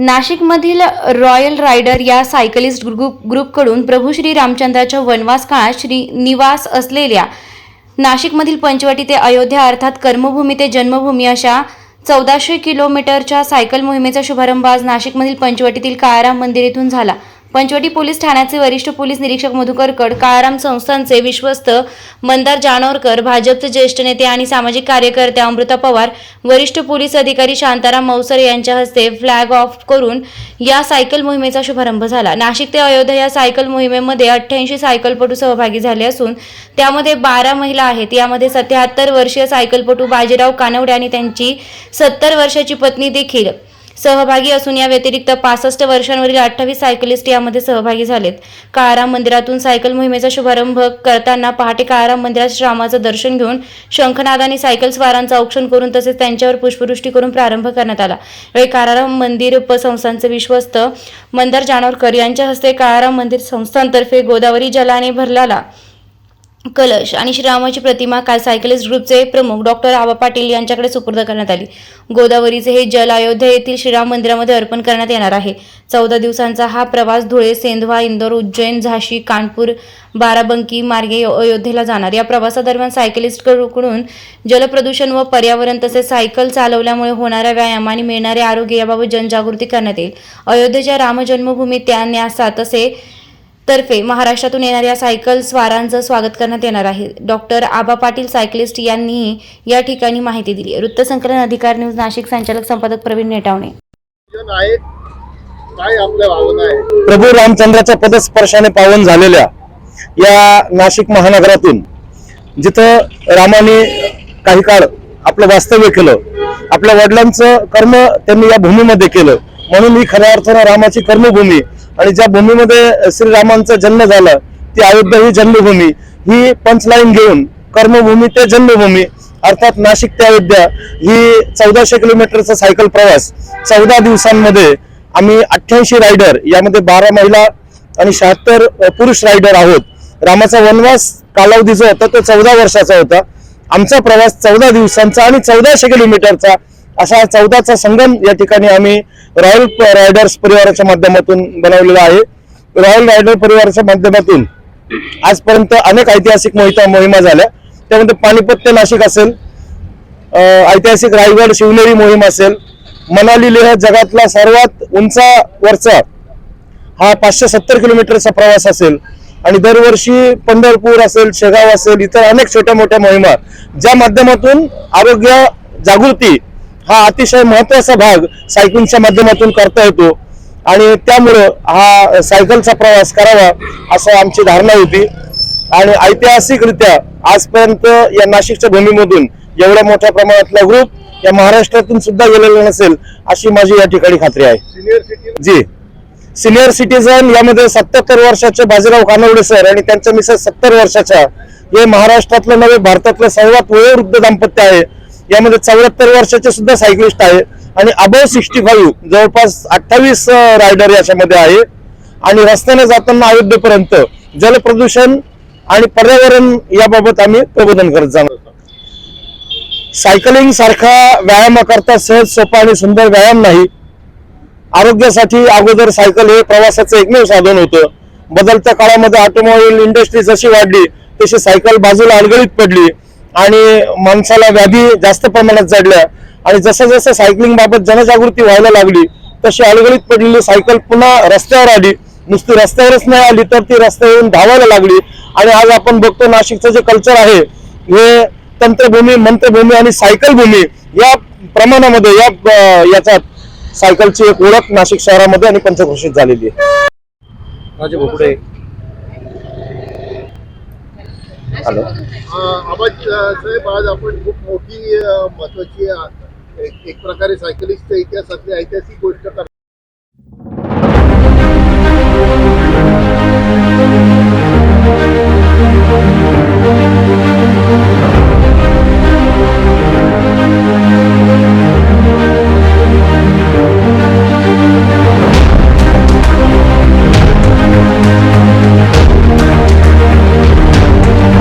नाशिकमधील royal rider या cyclist group ग्रुपकडून प्रभू श्री रामचंद्राच्या वनवास काळात श्री निवास असलेल्या नाशिकमधील पंचवटी ते अयोध्या अर्थात कर्मभूमी ते जन्मभूमी अशा चौदाशे किलोमीटरच्या सायकल मोहिमेचा शुभारंभ आज नाशिकमधील पंचवटीतील काळाराम मंदिर येथून झाला. पंचवटी पोलीस ठाण्याचे वरिष्ठ पोलीस निरीक्षक मधुकर कड काळाराम संस्थांचे विश्वस्त मंदार जानोरकर भाजपचे ज्येष्ठ नेते आणि सामाजिक कार्यकर्त्या अमृता पवार वरिष्ठ पोलीस अधिकारी शांताराम मौसर यांच्या हस्ते फ्लॅग ऑफ करून या सायकल मोहिमेचा शुभारंभ झाला. नाशिक ते अयोध्या या सायकल मोहिमेमध्ये अठ्ठ्याऐंशी सायकलपटू सहभागी झाले असून त्यामध्ये बारा महिला आहेत. यामध्ये सत्याहत्तर वर्षीय सायकलपटू बाजीराव कानवडे आणि त्यांची सत्तर वर्षाची पत्नी देखील सहभागी असून या व्यतिरिक्त पासष्ट वर्षांवरील अठ्ठावीस सायकलिस्ट यामध्ये सहभागी झालेत. काळाराम मंदिरातून सायकल मोहिमेचा शुभारंभ करताना पहाटे काळाराम मंदिरात श्रामाचं दर्शन घेऊन शंखनादानी सायकल स्वारांचं औक्षण करून तसेच त्यांच्यावर पुष्पवृष्टी करून प्रारंभ करण्यात आला. यावेळी काळाराम मंदिर उपसंस्थांचे विश्वस्त मंदार जानोरकर यांच्या हस्ते काळाराम मंदिर संस्थांतर्फे गोदावरी जलाने भरलाला कलश आणि श्रीरामाची प्रतिमा काल सायकलिस्ट ग्रुपचे प्रमुख डॉक्टर आबा पाटील यांच्याकडे सुपूर्द करण्यात आली. गोदावरीचे हे जल अयोध्या येथील श्रीराम मंदिरामध्ये अर्पण करण्यात येणार आहे. चौदा दिवसांचा हा प्रवास धुळे सेंधवा इंदोर उज्जैन झाशी कानपूर बाराबंकी मार्गे अयोध्येला जाणार. या प्रवासादरम्यान सायकलिस्टकडून जलप्रदूषण व पर्यावरण तसेच सायकल चालवल्यामुळे होणाऱ्या व्यायाम आणि मिळणारे आरोग्य याबाबत जनजागृती करण्यात येईल. अयोध्येच्या रामजन्मभूमीत त्या न्यासा तसे तर्फे महाराष्ट्रातून येणाऱ्या सायकल स्वारांचं स्वागत करण्यात येणार आहे. डॉक्टर आबा पाटील सायकलिस्ट यांनी या ठिकाणी माहिती दिली. वृत्तसंकलन अधिकार न्यूज नाशिक संचालक संपादक प्रवीण नेटावणे. प्रभू रामचंद्राच्या पदस्पर्शाने पावन झालेल्या या नाशिक महानगरातून जिथं रामाने काही काळ आपलं वास्तव्य केलं आपल्या वडिलांचं कर्म त्यांनी या भूमीमध्ये केलं म्हणून ही खऱ्या अर्थानं रामाची कर्मभूमी आणि ज्या भूमीमध्ये श्रीरामांचा जन्म झाला ती अयोध्या ही जन्मभूमी ही पंचलाईन घेऊन कर्मभूमी ते जन्मभूमी अर्थात नाशिक ते अयोध्या ही चौदाशे किलोमीटरचा सायकल प्रवास चौदा दिवसांमध्ये आम्ही अठ्ठ्याऐंशी रायडर यामध्ये बारा महिला आणि शहात्तर पुरुष रायडर आहोत. रामाचा वनवास कालावधी जो होता तो चौदा वर्षाचा होता. आमचा प्रवास चौदा दिवसांचा आणि चौदाशे किलोमीटरचा असा चौदाचा संगम या ठिकाणी आम्ही रॉयल रायडर्स परिवाराच्या माध्यमातून बनवलेला आहे. रॉयल रायडर परिवाराच्या माध्यमातून आजपर्यंत अनेक ऐतिहासिक मोहिता मोहिमा झाल्या. त्यामध्ये पानिपत ते नाशिक असेल ऐतिहासिक रायगड शिवनेरी मोहीम असेल मनाली लेह जगातला सर्वात उंचावरचा हा पाचशे सत्तर किलोमीटरचा प्रवास असेल आणि दरवर्षी पंढरपूर असेल शेगाव असेल इतर अनेक छोट्या मोठ्या मोहिमा ज्या माध्यमातून आरोग्य जागृती हा अतिशय महत्त्वाचा भाग सायकलिंगच्या माध्यमातून करता येतो. आणि त्यामुळं हा सायकलचा प्रवास करावा असं आमची धारणा होती. आणि ऐतिहासिकरित्या आजपर्यंत या नाशिकच्या भूमीमधून एवढ्या मोठ्या प्रमाणातला ग्रुप या महाराष्ट्रातून सुद्धा गेलेला नसेल अशी माझी या ठिकाणी खात्री आहे. जी. सिनियर सिटीजन यामध्ये सत्याहत्तर वर्षाचे बाजीराव कानवडे सर आणि त्यांच्या मिसेस सत्तर वर्षाच्या हे महाराष्ट्रातलं नवे भारतातलं सर्वात वयोवृद्ध दाम्पत्य आहे. यामध्ये चौऱ्याहत्तर वर्षाचे सुद्धा सायकलिस्ट आहे. आणि अबव सिक्स्टी फाईव्ह जवळपास अठ्ठावीस रायडर याच्यामध्ये आहे. आणि रस्त्याने जाताना अयोध्येपर्यंत जलप्रदूषण आणि पर्यावरण याबाबत आम्ही प्रबोधन करत जाणार सायकलिंग सारखा व्यायामाकरता सहज सोपा आणि सुंदर व्यायाम नाही. आरोग्यासाठी अगोदर सायकल हे प्रवासाचं एकमेव साधन होतं. बदलत्या काळामध्ये ऑटोमोबाईल इंडस्ट्री जशी वाढली तशी सायकल बाजूला अलगडीत पडली. आणि माणसाला व्याधी जास्त प्रमाणात जडल्या आणि जसं जसं सायकलिंग बाबत जनजागृती व्हायला लागली तशी अलगडीत पडलेली सायकल पुन्हा रस्त्यावर आली. नुसती रस्त्यावरच नाही आली तर ती रस्त्यावरून धावायला लागली. आणि आज आपण बघतो नाशिकचं जे कल्चर आहे हे तंत्रभूमी मंत्रभूमी आणि सायकल भूमी या प्रमाणामध्ये या याच्यात सायकलची एक ओळख नाशिक शहरामध्ये आणि पंचघोषित झालेली आहे माझे भोपडे हॅलो आवाज साहेब आज आपण खूप मोठी महत्वाची एक प्रकारे सायकलिस्टच्या इतिहासातली ऐतिहासिक गोष्ट